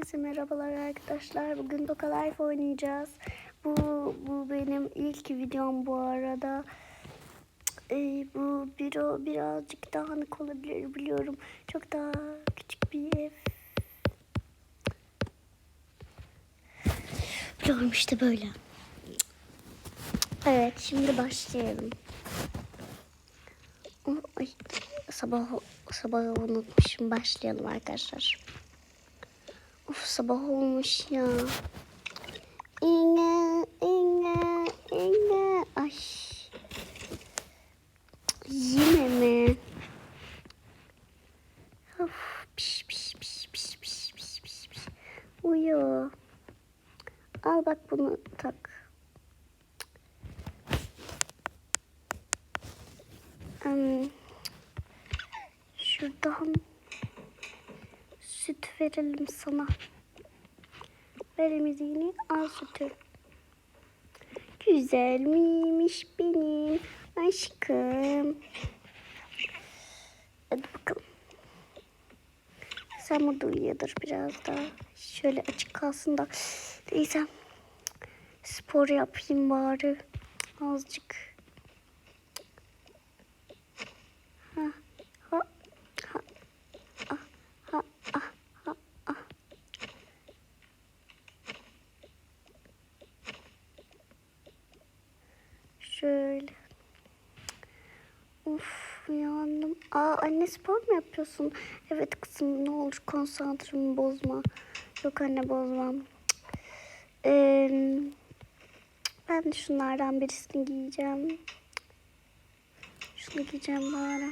Herkese merhabalar arkadaşlar. Bugün Doka Life oynayacağız. Bu bu benim ilk videom bu arada. Ee, bu bir, birazcık dağınık olabilir biliyorum. Çok daha küçük bir ev. Biliyorum işte böyle. Evet şimdi başlayalım. Ay, sabah sabahı unutmuşum. Başlayalım arkadaşlar. Sabah olmuş ya. İğne, iğne, iğne. Ay. Yine mi? Of, piş, piş, piş, piş, piş, piş, piş, piş. Uyu. Al bak bunu tak. Hmm. Şuradan süt verelim sana. Ver emziğini al sütü. Güzel miymiş benim aşkım. Hadi bakalım. Sen burada uyuyordur biraz daha. Şöyle açık kalsın da. Neyse. Spor yapayım bari. Azıcık. Anne spor mu yapıyorsun? Evet kızım ne olur konsantremi bozma. Yok anne bozmam. Ee, ben de şunlardan birisini giyeceğim. Şunu giyeceğim bari.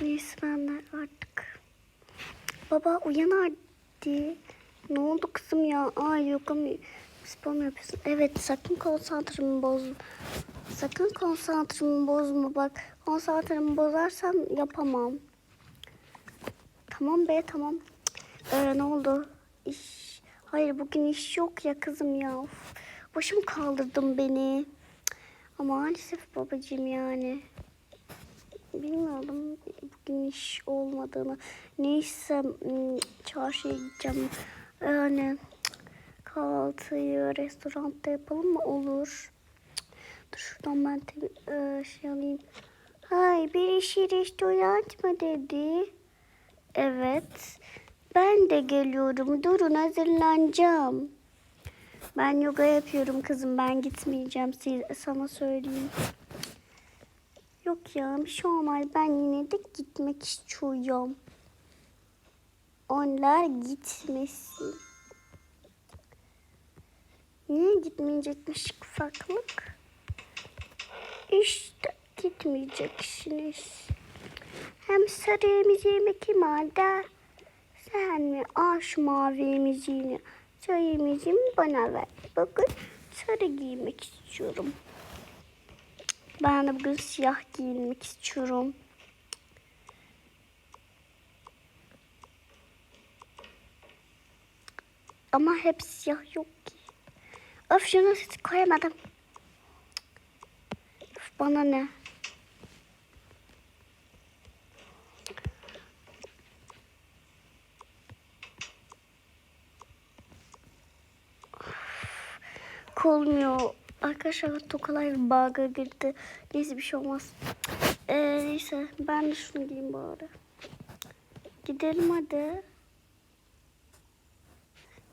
Neyse ben de artık. Baba uyan hadi. Ne oldu kızım ya? Ay yok ama spor mu yapıyorsun? Evet sakın konsantremi bozma. Sakın konsantremi bozma bak. Konsantremi bozarsam yapamam. Tamam be tamam. Ee, ne oldu? İş. Hayır bugün iş yok ya kızım ya. Of. Başım kaldırdım beni. Ama maalesef babacığım yani. Bilmiyordum bugün iş olmadığını. Neyse hmm, çarşıya gideceğim. Yani kahvaltıyı restoranda yapalım mı? Olur. Dur şuradan ben e, şey alayım. Hay bir işi restoran mı dedi? Evet. Ben de geliyorum. Durun hazırlanacağım. Ben yoga yapıyorum kızım. Ben gitmeyeceğim. Siz, sana söyleyeyim. Yok ya bir şey olmaz. Ben yine de gitmek istiyorum. Onlar gitmesin. Niye gitmeyecekmiş ufaklık? İşte gitmeyeceksiniz. Hem sarı emziğimi kim? Sen mi? Al şu mavi emziğini. Bana ver. Bakın sarı giymek istiyorum. Ben de bugün siyah giyinmek istiyorum. Ama hep siyah yok ki. Öf şunu koyamadım. Bana ne? Olmuyor. Arkadaşlar tokalar bug'a girdi. Neyse bir şey olmaz. Ee, neyse ben de şunu giyeyim bari. Gidelim hadi.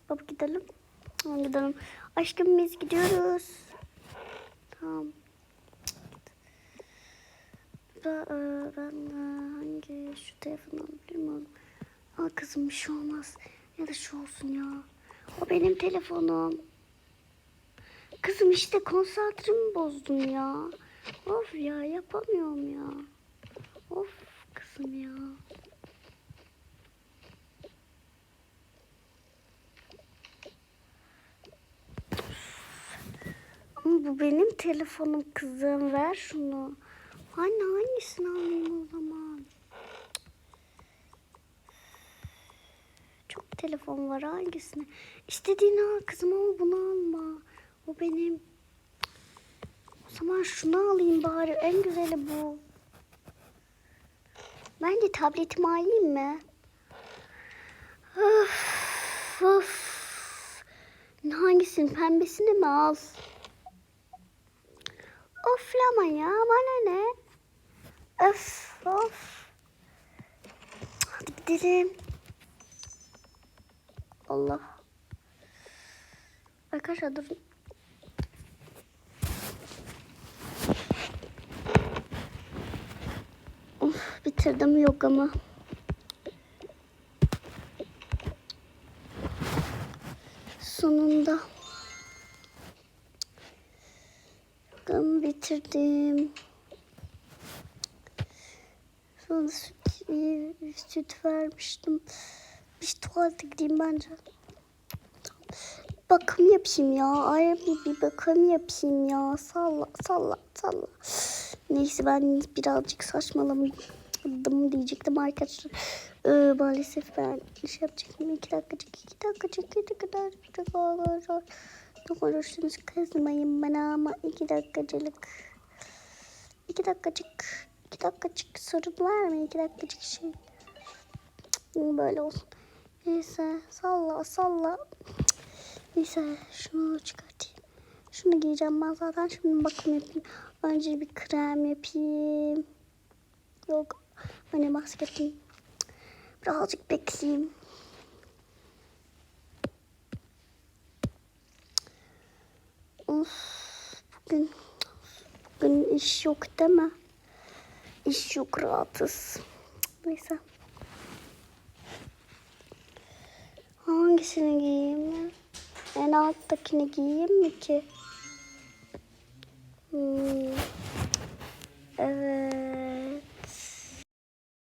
Baba gidelim. Tamam gidelim. Aşkım biz gidiyoruz. Tamam. Ben, e, ben hangi şu telefonu alabilir miyim? Al kızım bir şey olmaz. Ya da şu olsun ya. O benim telefonum. Kızım işte konsantremi bozdun ya. Of ya yapamıyorum ya. Of kızım ya. Ama bu benim telefonum kızım. Ver şunu. Anne hangisini alayım o zaman? Çok telefon var hangisini? İstediğini al kızım ama bunu alma. O benim. O zaman şunu alayım bari. En güzeli bu. Ben de tabletimi alayım mı? Of, of. Hangisini? Pembesini mi al? Oflama ya. Bana ne? Öf of. Hadi gidelim. Allah. Arkadaşlar durun. Of bitirdim yok ama. Sonunda. Bakalım bitirdim. Sonra süt, süt vermiştim. Bir tuvalete gideyim bence. Bakım yapayım ya. Ay bir, bir bakım yapayım ya. Salla salla salla. Neyse ben birazcık saçmaladım diyecektim arkadaşlar. Ee, maalesef ben şey yapacaktım. İki dakikacık, iki dakikacık, iki dakikacık, iki dakikacık. Ne olursunuz kızmayın bana ama iki dakikacılık. İki dakikacık, iki dakikacık sorun var mı? İki dakikacık şey. Böyle olsun. Neyse salla salla. Neyse şunu çıkartayım. Şunu giyeceğim ben zaten. Şimdi bakım yapayım. Önce bir krem yapayım. Yok. Hani maske yapayım. Birazcık bekleyeyim. Of, bugün bugün iş yok değil mi? İş yok rahatız. Neyse. Hangisini giyeyim? En alttakini giyeyim mi ki? Hmm. Evet.